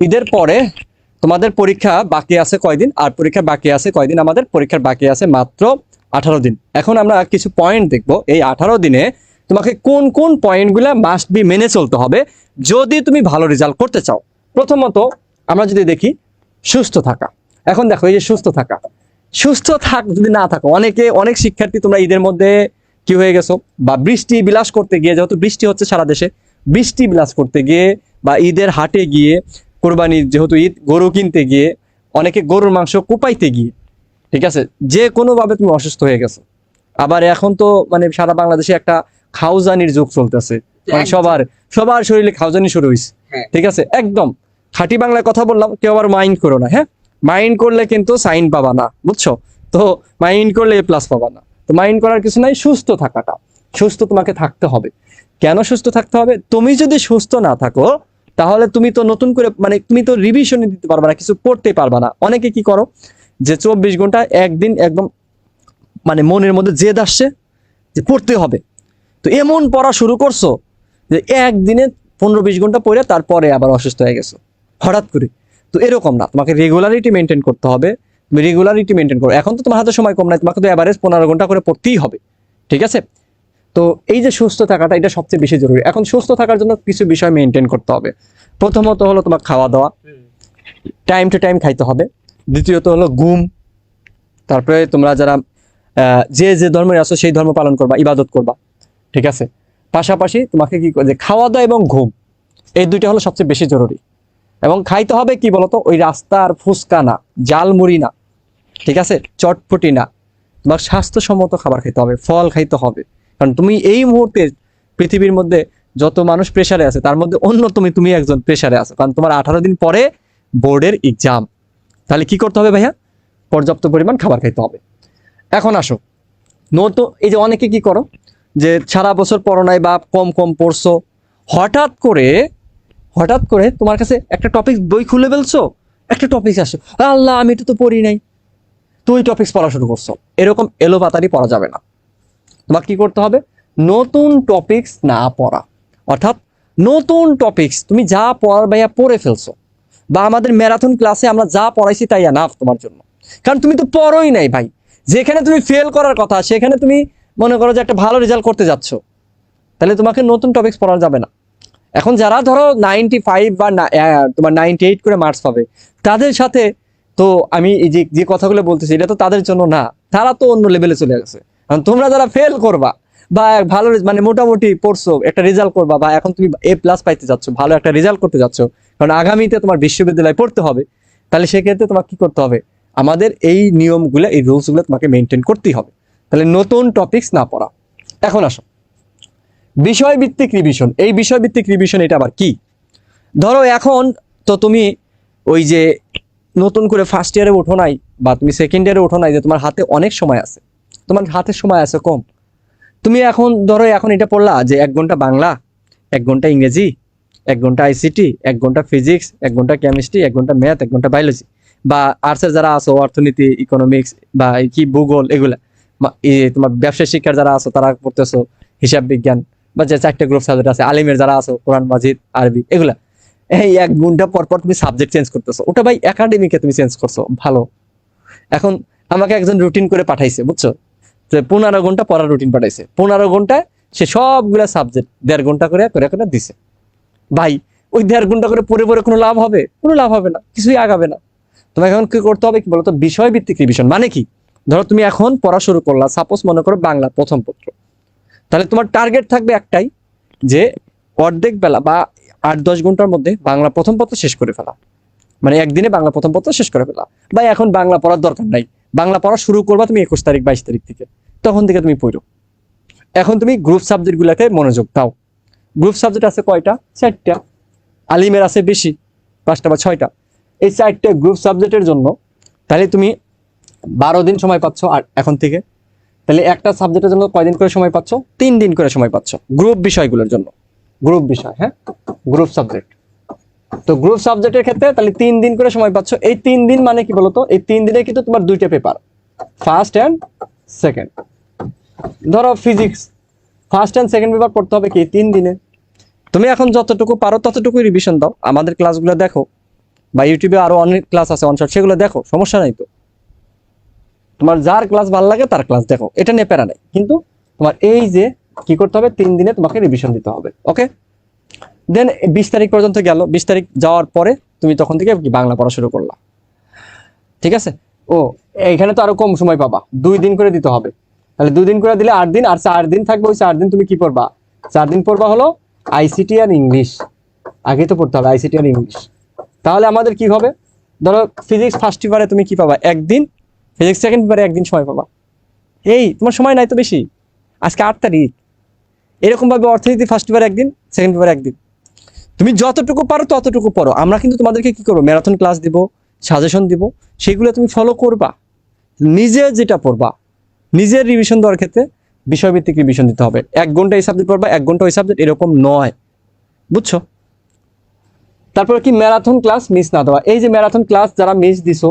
ঈদের পরে তোমাদের পরীক্ষা বাকি আছে কয়দিন? আর পরীক্ষা বাকি আছে কয়দিন? আমাদের পরীক্ষার বাকি আছে মাত্র আঠারো দিন। এখন আমরা কিছু পয়েন্ট দেখব। এই আঠারো দিনে তোমাকে কোন কোন পয়েন্টগুলো মাস্ট বি মেনে চলতে হবে যদি তুমি ভালো রেজাল্ট করতে চাও। প্রথমত আমরা যদি দেখি, সুস্থ থাকা। এখন দেখো, এই যে সুস্থ থাকা। সুস্থ থাক যদি না থাকো, অনেকে, অনেক শিক্ষার্থী তোমরা ঈদের মধ্যে কি হয়ে গেছো? বা বৃষ্টি বিলাস করতে গিয়ে, যেহেতু বৃষ্টি হচ্ছে সারা দেশে, বৃষ্টি বিলাস করতে গিয়ে বা ঈদের হাটে গিয়ে কোরবানির যেহেতু ঈদ গরু কিনতে গিয়ে অনেকে গরুর মাংস কোপাইতে গিয়ে ঠিক আছে? যে কোনোভাবে তুমি অসুস্থ হয়ে গেছো। আবার এখন তো মানে সারা বাংলাদেশে একটা খাউজানির যুগ চলতেছে। মানে সবার সবার শরীরে খাউজানি শুরু হয়েছে হ্যাঁ। ঠিক আছে? একদম। খাঁটি বাংলায় কথা বললাম কেউ আবার মাইন্ড করো না হ্যাঁ? মাইন্ড করলে কিন্তু সাইন পাবা না বুঝছ? তো মাইন্ড করলে এ প্লাস পাবা না। তো মাইন্ড করার কিছু নাই সুস্থ থাকাটা। সুস্থ তোমাকে থাকতে হবে। কেন সুস্থ থাকতে হবে? তুমি যদি সুস্থ না থাকো তাহলে তুমি তো নতুন করে মানে তুমি তো রিভিশনে দিতে পারবে না, কিছু পড়তে পারবে না। অনেকে কি করো, যে চব্বিশ ঘণ্টা একদিন একদম মানে মনের মধ্যে জেদ আসছে যে পড়তে হবে। তো এমন পড়া শুরু করছ যে একদিনে পনেরো বিশ ঘণ্টা পড়ে তারপরে আবার অসুস্থ হয়ে গেছো, হঠাৎ করে। তো এরকম না, তোমাকে রেগুলারিটি মেনটেন করতে হবে। তুমি রেগুলারিটি মেনটেন করো। এখন তো তোমার হাতে সময় কম নাই, তোমাকে তো অ্যাভারেজ পনেরো ঘণ্টা করে পড়তেই হবে, ঠিক আছে? তো এই যে সুস্থ থাকাটা, এটা সবচেয়ে বেশি জরুরি। এখন সুস্থ থাকার জন্য কিছু বিষয় মেনটেন করতে হবে। প্রথমত হলো তোমার খাওয়া দাওয়া টাইম টু টাইম খাইতে হবে। দ্বিতীয়ত হলো ঘুম। তারপরে তোমরা যারা যে যে ধর্মের আছো, সেই ধর্ম পালন করবা, ইবাদত করবা। ঠিক আছে? পাশাপাশি তোমাকে কি যে খাওয়া দাওয়া এবং ঘুম। এই দুইটা হলো সবচেয়ে বেশি জরুরি। এবং খাইতে হবে কি বলতো? ওই রাস্তার ফুচকা না, জালমুড়ি না। ঠিক আছে? চটপটি না। তোমার স্বাস্থ্যসম্মত খাবার খাইতে হবে, ফল খাইতে হবে। কারণ তুমি এই মুহূর্তে পৃথিবীর মধ্যে যত মানুষ প্রেসারে আছে, তার মধ্যে অন্য তুমি তুমি একজন প্রেশারে আছো। কারণ তোমার আঠারো দিন পরে বোর্ডের এক্সাম তাহলে কি করতে হবে ভাইয়া? পর্যাপ্ত পরিমাণ খাবার খাইতে হবে। এখন আসো। নতুন, এই যে অনেকে কি করো? যে সারা বছর পড়ো নাই বা কম কম পড়ছো। হঠাৎ করে হঠাৎ করে তোমার কাছে একটা টপিক বই খুলে ফেলছো? একটা টপিক আসো। আল্লাহ, আমি এটা তো পড়ি নাই। তুই টপিক্স পড়া শুরু করছ। এরকম এলোপাতারি পড়া যাবে না। তোমাকে কি করতে হবে? নতুন টপিকস না পড়া। অর্থাৎ নতুন টপিকস তুমি যা পড়ার ভাইয়া পড়ে ফেলছো। বা আমাদের ম্যারাথন ক্লাসে আমরা যা পড়াইছি তাই এনাফ তোমার জন্য। কারণ তুমি তো পড়োই নাই ভাই। যেখানে তুমি ফেল করার কথা, সেখানে তুমি মনে করো যে একটা ভালো রেজাল্ট করতে যাচ্ছ। তাহলে তোমাকে নতুন টপিকস পড়া যাবে না। এখন যারা ধরো নাইনটি ফাইভ বা তোমার নাইনটি এইট করে মার্কস পাবে, তাদের সাথে তো আমি এই যে যে কথাগুলো বলতেছি, এটা তো তাদের জন্য না। তারা তো অন্য লেভেলে চলে গেছে। তোমরা যারা ফেল করবা বা ভালো মানে মোটামুটি পড়ছো, একটা রেজাল্ট করবা বা এখন তুমি এ প্লাস পাইতে যাচ্ছ, ভালো একটা রেজাল্ট করতে যাচ্ছ, কারণ আগামীতে তোমার বিশ্ববিদ্যালয়ে পড়তে হবে, তাহলে সেক্ষেত্রে তোমাকে কি করতে হবে? আমাদের এই নিয়মগুলো, এই রুলসগুলো তোমাকে মেনটেন করতেই হবে। তাহলে নতুন টপিকস না পড়া। এখন আসো। বিষয়ভিত্তিক রিভিশন এই বিষয়ভিত্তিক রিভিশন এটা আবার কি? ধরো এখন তো তুমি ওই যে নতুন করে ফার্স্ট ইয়ারে ওঠো নাই বা তুমি সেকেন্ড ইয়ারে ওঠো নাই যে তোমার হাতে অনেক সময় আছে। তোমার হাতে সময় আছে, কম। তুমি এখন, ধরো এখন এটা পড়লা যে এক ঘণ্টা বাংলা, এক ঘণ্টা ইংরেজি, এক ঘণ্টা আইসিটি এক ঘণ্টা ফিজিক্স এক ঘণ্টা কেমিস্ট্রি এক ঘণ্টা ম্যাথ এক ঘণ্টা বায়োলজি বা আর্টসের যারা আছো, অর্থনীতি ইকোনমিক্স বা কি ভূগোল, এগুলা তোমার ব্যবসায় শিক্ষার যারা আছো, তারা পড়তেছো হিসাব বিজ্ঞান বা যে চারটে গ্রুপ সাবজেক্ট আছে, আলিমের যারা আছো, কোরআন, মাজিদ, আরবি, এগুলা। এই এক ঘণ্টা পর পর তুমি সাবজেক্ট চেঞ্জ করতেছো। ওটা ভাই একাডেমিকে তুমি চেঞ্জ করছ। ভালো। এখন আমাকে একজন রুটিন করে পাঠাইছে, বুঝছ? তো পনেরো ঘণ্টা পড়ার রুটিন পাঠাইছে। পনেরো ঘন্টায় সে সবগুলা সাবজেক্ট দেড় ঘণ্টা করে করে করে দিছে। ভাই, ওই দেড় ঘণ্টা করে পড়ে পড়ে কোনো লাভ হবে? কোনো লাভ হবে না, কিছুই আগাবে না। তোমাকে এখন কি করতে হবে কি বলতো? বিষয় ভিত্তিক রিভিশন মানে কি? ধরো তুমি এখন পড়া শুরু করলা সাপোজ মনে করো বাংলা প্রথম পত্র। তাহলে তোমার টার্গেট থাকবে একটাই, যে অর্ধেক বেলা বা আট দশ ঘণ্টার মধ্যে বাংলা প্রথম পত্র শেষ করে ফেলা। মানে একদিনে বাংলা প্রথম পত্র শেষ করে ফেলা। বা এখন বাংলা পড়ার দরকার নাই। বাংলা পড়া শুরু করবা তুমি একুশ তারিখ, বাইশ তারিখ থেকে। তখন থেকে তুমি পড়ো। এখন তুমি গ্রুপ সাবজেক্টগুলোতে মনোযোগ দাও। গ্রুপ সাবজেক্ট আছে কয়টা? চারটা। আলিমের আছে বেশি, পাঁচটা বা ছয়টা। এই চারটে গ্রুপ সাবজেক্টের জন্য তাহলে তুমি বারো দিন সময় পাচ্ছ আর এখন থেকে। তাহলে একটা সাবজেক্টের জন্য কয়দিন করে সময় পাচ্ছ? তিন দিন করে সময় পাচ্ছ। গ্রুপ বিষয়গুলোর জন্য। গ্রুপ বিষয় হ্যাঁ? গ্রুপ সাবজেক্ট তো গ্রুপ সাবজেক্টের ক্ষেত্রে তাহলে তিন দিন করে সময় পাচ্ছ। এই তিন দিন মানে কি বলতো? এই তিন দিনে কিন্তু তোমার দুইটা পেপার ফার্স্ট অ্যান্ড সেকেন্ড ধরো physics first and second paper পড়তে হবে কি? তিন দিনে। তুমি এখন যতটুকু পারো ততটুকু রিভিশন দাও। আমাদের ক্লাসগুলো দেখো। বা ইউটিউবে আরও অনেক ক্লাস আছে অনশট সেগুলো দেখো। সমস্যা নাই তো। তোমার যার ক্লাস ভালো লাগে, তার ক্লাস দেখো। এটা নিয়ে প্যারা নেই। কিন্তু তোমার এই যে কি করতে হবে, তিন দিনে তোমাকে রিভিশন দিতে হবে। ওকে দেন বিশ তারিখ পর্যন্ত গেল। বিশ তারিখ যাওয়ার পরে তুমি তখন থেকে কি বাংলা পড়া শুরু করলা। ঠিক আছে? ও এখানে তো আরও কম সময় পাবা। দুই দিন করে দিতে হবে। তাহলে দুই দিন করে দিলে আট দিন, আর চার দিন থাকবে ওই চার দিন তুমি কি পড়বা? চার দিন পড়বা হলো আইসিটি আর ইংলিশ আগে তো পড়তে হবে আইসিটি আর ইংলিশ তাহলে আমাদের কি হবে? ধরো ফিজিক্স ফার্স্ট পেপারে তুমি কি পাবা? একদিন। ফিজিক্স সেকেন্ড পেপারে একদিন সময় পাবা। এই, তোমার সময় নাই তো বেশি। আজকে আট তারিখ। এরকমভাবে অর্থনীতি ফার্স্ট পেপার একদিন সেকেন্ড পেপার একদিন। তুমি যতটুকু পারো ততটুকু পড়ো। আমরা কিন্তু তোমাদেরকে কি করব? ম্যারাথন ক্লাস দিব সাজেশন দিব। সেগুলো তুমি ফলো করবা। নিজে যেটা পড়বা। নিজের রিভিশন দেওয়ার ক্ষেত্রে বিষয়ভিত্তিক রিভিশন দিতে হবে। এক ঘণ্টা এই সাবজেক্ট পড়বা, এক ঘণ্টা ওই সাবজেক্ট এরকম নয়। বুঝছ? তারপরে কি ম্যারাথন ক্লাস মিস না দেওয়া? এই যে ম্যারাথন ক্লাস যারা মিস দিছো,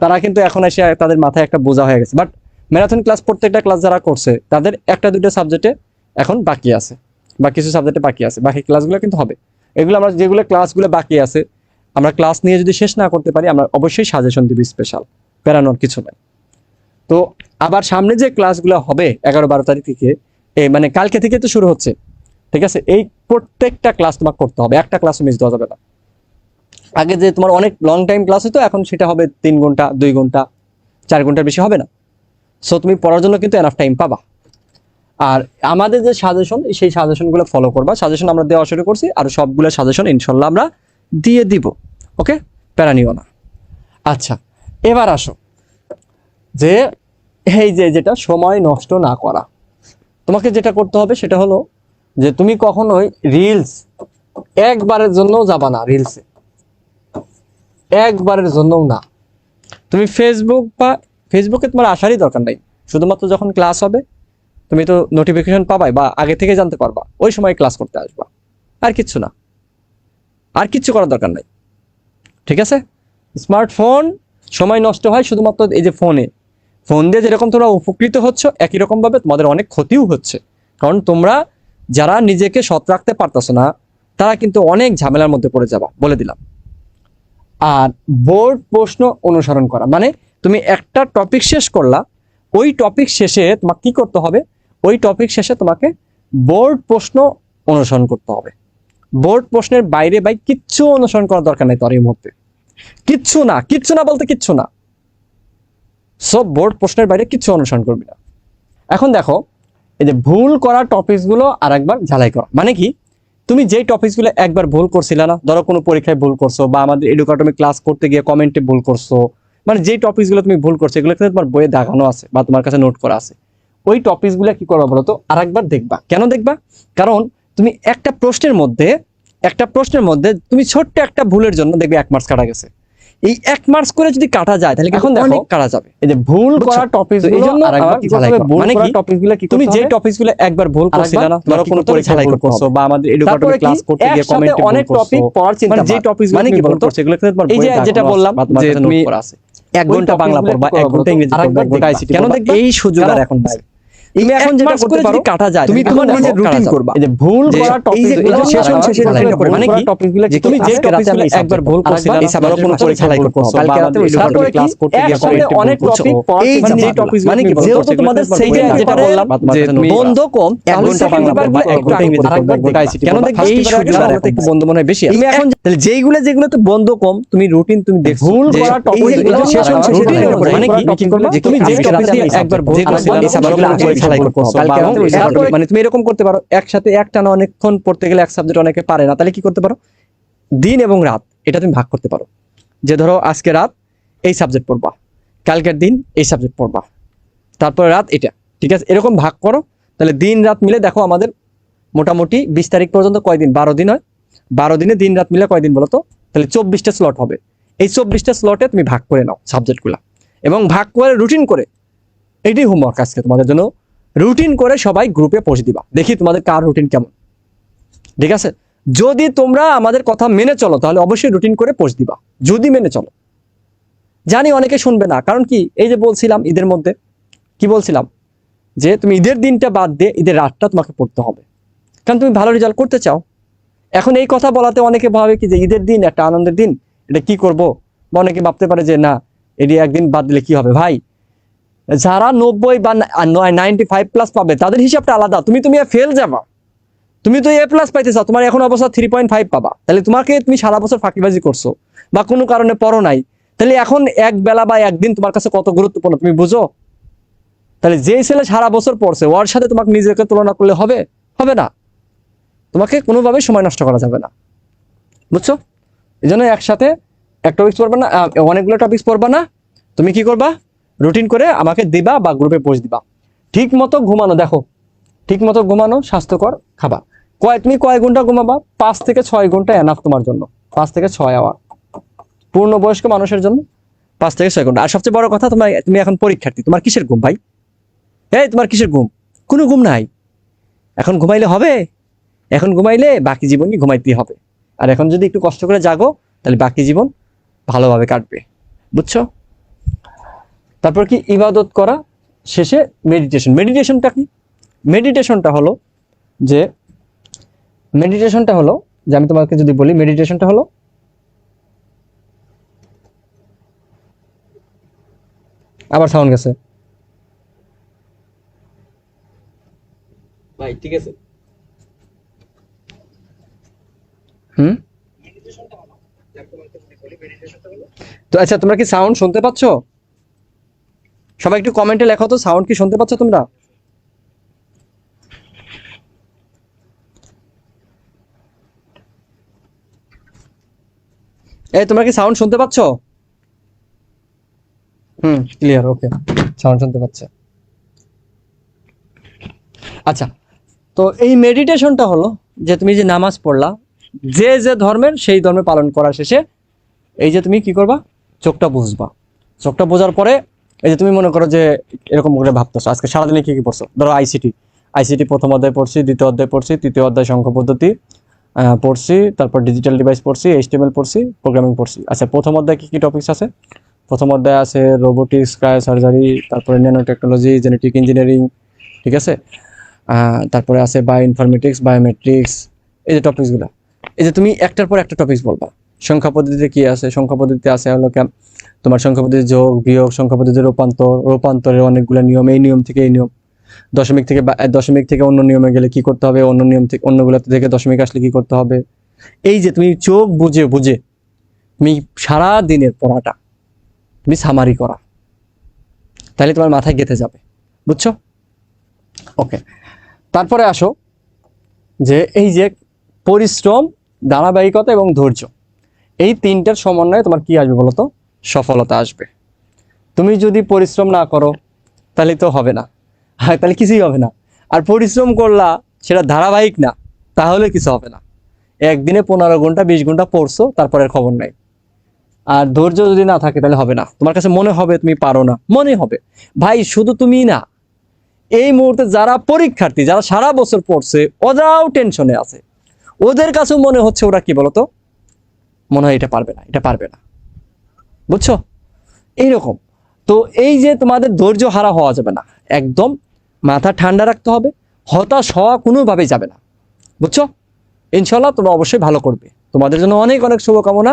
তারা কিন্তু এখন এসে তাদের মাথায় একটা বোঝা হয়ে গেছে। বাট ম্যারাথন ক্লাস প্রত্যেকটা ক্লাস যারা করছে, তাদের একটা দুটো সাবজেক্টে এখন বাকি আছে। বা কিছু সাবজেক্টে বাকি আছে। বাকি ক্লাসগুলো কিন্তু হবে। এগুলো আমরা যেগুলো ক্লাসগুলো বাকি আছে, আমরা ক্লাস নিয়ে যদি শেষ না করতে পারি, আমরা অবশ্যই সাজেশন দিব স্পেশাল প্যারানোর কিছু নাই। তো আবার সামনে যে ক্লাসগুলো হবে এগারো বারো তারিখ থেকে মানে কালকে থেকে তো শুরু হচ্ছে, ঠিক আছে? এই প্রত্যেকটা ক্লাস তোমাকে করতে হবে, একটা ক্লাস মিস দেওয়া যাবে না। আগে যে তোমার অনেক লং টাইম ক্লাস হতো, এখন সেটা হবে তিন ঘণ্টা, দুই ঘণ্টা, চার ঘণ্টার বেশি হবে না। সো তুমি পড়ার জন্য কিন্তু এনাফ টাইম পাবা। আর আমাদের যে সাজেশন সেই সাজেশনগুলো ফলো করবা। সাজেশন আমরা দেওয়া শুরু করছি, আর সবগুলো সাজেশন ইনশাল্লাহ আমরা দিয়ে দিব ওকে প্যারা নিও না। আচ্ছা এবার আসো। যে এই যে যেটা সময় নষ্ট না করা। তোমাকে যেটা করতে হবে সেটা হলো যে তুমি কখনোই রিলস একবারের জন্য যাবা না রিলসে একবারের জন্যও না। তুমি ফেসবুক বা ফেসবুকে তোমার আসারই দরকার নাই। শুধুমাত্র যখন ক্লাস হবে, তুমি তো নোটিফিকেশন পাবাই বা আগে থেকে জানতে পারবা, ওই সময় ক্লাস করতে আসবা। আর কিচ্ছু না। আর কিচ্ছু করার দরকার নাই। ঠিক আছে? স্মার্টফোন সময় নষ্ট হয় শুধুমাত্র এই যে ফোনে ফোন দিয়ে যেরকম তোমরা উপকৃত হচ্ছ, একই রকম ভাবে তোমাদের অনেক ক্ষতিও হচ্ছে। কারণ তোমরা যারা নিজেকে সৎ রাখতে পারতেছো না, তারা কিন্তু অনেক ঝামেলার মধ্যে পড়ে যাবা, বলে দিলাম। আর বোর্ড প্রশ্ন অনুসরণ করা মানে তুমি একটা টপিক শেষ করলা, ওই টপিক শেষে তোমাকে কি করতে হবে? ওই টপিক শেষে তোমাকে বোর্ড প্রশ্ন অনুসরণ করতে হবে। বোর্ড প্রশ্নের বাইরে বাই কিচ্ছু অনুসরণ করার দরকার নেই তোর এই মুহূর্তে। কিচ্ছু না কিচ্ছু না বলতে কিচ্ছু না। সব বোর্ড প্রশ্নের বাইরে কিছু অনুসরণ করবি না। এখন দেখো, এই যে ভুল করা টপিকসগুলো আর একবার ঝালাই করা। মানে কি? তুমি যেই টপিকসগুলো একবার ভুল করছিলে না, ধরো কোনো পরীক্ষায় ভুল করছ বা আমাদের এডুকাটমি ক্লাস করতে গিয়ে কমেন্টে ভুল করছ মানে যেই টপিকসগুলো তুমি ভুল করছ এগুলো তোমার বইয়ে দেখানো আছে বা তোমার কাছে নোট করা আছে। ওই টপিকসগুলো কি করবা বলো তো আর একবার দেখবা। কেন দেখবা? কারণ তুমি একটা প্রশ্নের মধ্যে, একটা প্রশ্নের মধ্যে তুমি ছোট্ট একটা ভুলের জন্য দেখবে এক মার্কস কাটা গেছে। এই এক মার্কস করে যদি কাটা যায় তাহলে এখন দেখো কাটা যাবে এই যে ভুল করা টপিকস তো এই জন্য কি। ভুল মানে কি টপিকগুলো কি তুমি যে হবে? টপিকসগুলো একবার ভুল করছিলে না ধরো কোনো পরীক্ষা ভুল করছ বা আমাদের এডুকেটরি ক্লাস করতে গিয়ে কমেন্টে অনেক টপিক পড়ার চিন্তা মানে যে টপিকস মানে কি বলতো করছ কিন্তু তোমার এই যে যেটা বললাম যে তুমি এক ঘণ্টা বাংলা গুলো পড়বা এক ঘণ্টা ইংরেজি পড়বা। কেন। দেখবা? এই সুযোগ আর এখন নাই তুমি এখন যেটা করতে পারো কাটা যায় তুমি তোমার নিজের রুটিন করবা? এই যে ভুল করা এই যে টপিক এই যে সেশন শেষে মানে কি টপিকগুলো যে তুমি যে টপিকগুলো একবার ভুল করছিলে ধরো কোনো পরীক্ষা ভুল করছ বা আমাদের এডুকেটরি ক্লাস করতে গিয়ে অনেক করছ এই যে। টপিক মানে কি যেহেতু তোমাদের সেই যে যেটা বললাম যে তুমি বন্ধ কম এক তাহলে ঘণ্টা second বাংলা পড়বা, বা এক একটু ঘণ্টা ইংরেজি ইংরেজি পড়বা, পড়বা, গোটা ICT কেন পড়বা। এই first paper সুযোগ আগে আর এখন একটু বন্ধ মনে হয় বেশি। তুমি এখন যেইগুলো যেগুলো তো বন্ধ কম তুমি রুটিন তুমি দেখছ ভুল করা এই সেশন অনুযায়ী মানে কি তুমি যে টপিক একবার ভুল যে করছ topic এই কোনো মানে তুমি এরকম করতে পারো একসাথে একটানা অনেকক্ষণ পড়তে গেলে এক সাবজেক্ট অনেকে পারে না তাহলে কি করতে পারো? দিন এবং রাত এটা তুমি ভাগ করতে পারো। যে ধরো আজকে রাত এই সাবজেক্ট পড়বা কালকের দিন এই সাবজেক্ট পড়বা তারপরে রাত এটা ঠিক আছে? এরকম ভাগ করো তাহলে দিন রাত মিলে দেখো আমাদের মোটামুটি বিশ তারিখ পর্যন্ত কয়দিন বারো দিন হয়। বারো দিনে দিন রাত মিলে কয়দিন বলো তো? তাহলে চব্বিশটা স্লট হবে। এই চব্বিশটা স্লটে তুমি ভাগ করে নাও সাবজেক্টগুলো এবং ভাগ করে রুটিন করে এটাই হোমওয়ার্ক আজকে তোমাদের জন্য। রুটিন করে সবাই গ্রুপে পৌঁছে দিবা। দেখি তোমাদের কার রুটিন কেমন। ঠিক আছে? যদি তোমরা আমাদের কথা মেনে চলো, তাহলে অবশ্যই রুটিন করে পোস্ট দিবা। যদি মেনে চলো। জানি অনেকে শুনবে না, কারণ কি? এই যে বলছিলাম ঈদের মধ্যে, কি বলছিলাম? যে তুমি ঈদের দিনটা বাদ দিয়ে ঈদের রাতটা তোমাকে পড়তে হবে। কারণ তুমি ভালো রেজাল্ট করতে চাও। এখন এই কথা বলাতে অনেকে ভাবে কি যে ঈদের দিন, একটা আনন্দের দিন, এটা কি করব? বা অনেকে ভাবতে পারে যে না, এটি একদিন বাদ দিলে কি হবে? ভাই যারা নব্বই বা নাইনটি ফাইভ প্লাস পাবে, তাদের হিসাবটা আলাদা। তুমি তুমি ফেল যাবা। তুমি তো এ প্লাস পাইতে চাও, তোমার এখন অবস্থা থ্রি পয়েন্ট ফাইভ পাবা। তাহলে তোমাকে তুমি সারা বছর ফাঁকিবাজি করছ, বা কোনো কারণে পড়ো নাই। তাহলে এখন এক বেলা বা একদিন তোমার কাছে কত গুরুত্বপূর্ণ, তুমি বুঝো? তাহলে যে ছেলে সারা বছর পড়ছে, ওর সাথে তোমাকে নিজেকে তুলনা করলে হবে? হবে না। তোমাকে কোনোভাবে সময় নষ্ট করা যাবে না। বুঝছ? এই জন্য একসাথে এক টপিক্স পড়বা না অনেকগুলো টপিক্স পড়বা না। তুমি কি করবা? রুটিন করে আমাকে দিবা বা গ্রুপে পোস্ট দিবা। ঠিক মতো ঘুমানো, দেখো, ঠিক মতো ঘুমানো স্বাস্থ্যকর খাবার। কয়, তুমি কয় ঘণ্টা ঘুমাবা? পাঁচ থেকে ছয় ঘণ্টা এনাফ তোমার জন্য। পাঁচ থেকে ছয় আওয়ার পূর্ণবয়স্ক মানুষের জন্য পাঁচ থেকে ছয় ঘণ্টা। আর সবচেয়ে বড় কথা তোমার তুমি এখন পরীক্ষার্থী। তোমার কিসের ঘুম ভাই? এই, তোমার কিসের ঘুম? কোনো ঘুম নাই। এখন ঘুমাইলে হবে? এখন ঘুমাইলে বাকি জীবনই ঘুমাইতেই হবে। আর এখন যদি একটু কষ্ট করে জাগো, তাহলে বাকি জীবন ভালোভাবে কাটবে। বুঝছ? তারপর কি ইবাদত করা? শেষে মেডিটেশন মেডিটেশনটা কি? মেডিটেশনটা হলো যে মেডিটেশনটা হলো যে আমি তোমাকে যদি বলি মেডিটেশনটা হলো আবার সাউন্ড গেছে। ভাই ঠিক আছে। হুম? তো আচ্ছা তোমরা কি সাউন্ড শুনতে পাচ্ছ? সবাই একটু কমেন্টে লেখো তো সাউন্ড কি শুনতে পাচ্ছ তোমরা? এই, তোমরা কি সাউন্ড শুনতে পাচ্ছ? হুম ক্লিয়ার ওকে সাউন্ড শুনতে পাচ্ছে। আচ্ছা তো এই মেডিটেশনটা হলো যে তুমি যে নামাজ পড়লা, যে যে ধর্মের সেই ধর্মে পালন করার শেষে এই যে তুমি কি করবা? চোখটা বুঝবা। চোখটা বোঝার পরে এই যে তুমি মনে করো যে এরকম করে ভাবতেছো, আজকে সারাদিনে কি কি পড়ছো? ধরো আইসিটি আইসিটি প্রথম অধ্যায় পড়ছি, দ্বিতীয় অধ্যায় পড়ছি, তৃতীয় অধ্যায় সংখ্য পদ্ধতি পড়ছি, তারপর ডিজিটাল ডিভাইস পড়ছি এইচটিএমএল পড়ছি প্রোগ্রামিং পড়ছি। আচ্ছা প্রথম অধ্যায় কি কি টপিকস আছে? প্রথম অধ্যায় আছে রোবোটিক্স ক্রায় সার্জারি তারপরে ন্যানো টেকনোলজি জেনেটিক ইঞ্জিনিয়ারিং ঠিক আছে? তারপরে আছে বায়ো ইনফরমেটিক্স বায়োমেট্রিক্স এই যে টপিকসগুলো এই যে তুমি একটার পর একটা টপিকস বলবা। সংখ্যা পদ্ধতিতে কি আছে? সংখ্যা পদ্ধতিতে আছে হলো তোমার সংখ্যা পদ্ধতি যোগ, বিয়োগ সংখ্যা পদ্ধতির রূপান্তর, রূপান্তরের অনেকগুলো নিয়ম, এই নিয়ম থেকে এই নিয়ম। দশমিক থেকে দশমিক থেকে অন্য নিয়মে গেলে কি করতে হবে? অন্য নিয়ম থেকে অন্যগুলোতে থেকে দশমিক আসলে কি করতে হবে? এই যে তুমি চোখ বুঝে বুঝে, তুমি সারা দিনের পড়াটা তুমি সামারি করা। তাহলে তোমার মাথায় গেঁথে যাবে। বুঝছ? ওকে তারপরে আসো যে এই যে পরিশ্রম, ধারাবাহিকতা এবং ধৈর্য। এই তিনটার সমন্বয়ে তোমার কি আসবে বলো তো সফলতা আসবে। তুমি যদি পরিশ্রম না করো, তাহলে তো হবে না। হ্যাঁ তাহলে কিছুই হবে না। আর পরিশ্রম করলা, সেটা ধারাবাহিক না, তাহলে কিছু হবে না। একদিনে পনেরো ঘণ্টা, বিশ ঘণ্টা পড়ছো তারপরে খবর নাই। আর ধৈর্য যদি না থাকে, তাহলে হবে না। তোমার কাছে মনে হবে, তুমি পারো না। মনে হবে। ভাই, শুধু তুমি না। এই মুহূর্তে যারা পরীক্ষার্থী, যারা সারা বছর পড়ছে, ওরাও টেনশনে আছে। ওদের কাছেও মনে হচ্ছে ওরা কি বলতো? মনে হয় এটা পারবে না, এটা পারবে না। বুঝছ? এইরকম। তো এই যে তোমাদের ধৈর্য হারা হওয়া যাবে না, একদম মাথা ঠান্ডা রাখতে হবে, হতাশ হওয়া কোনোভাবেই যাবে না। বুঝছ? ইনশাল্লাহ তোমরা অবশ্যই ভালো করবে। তোমাদের জন্য অনেক অনেক শুভকামনা।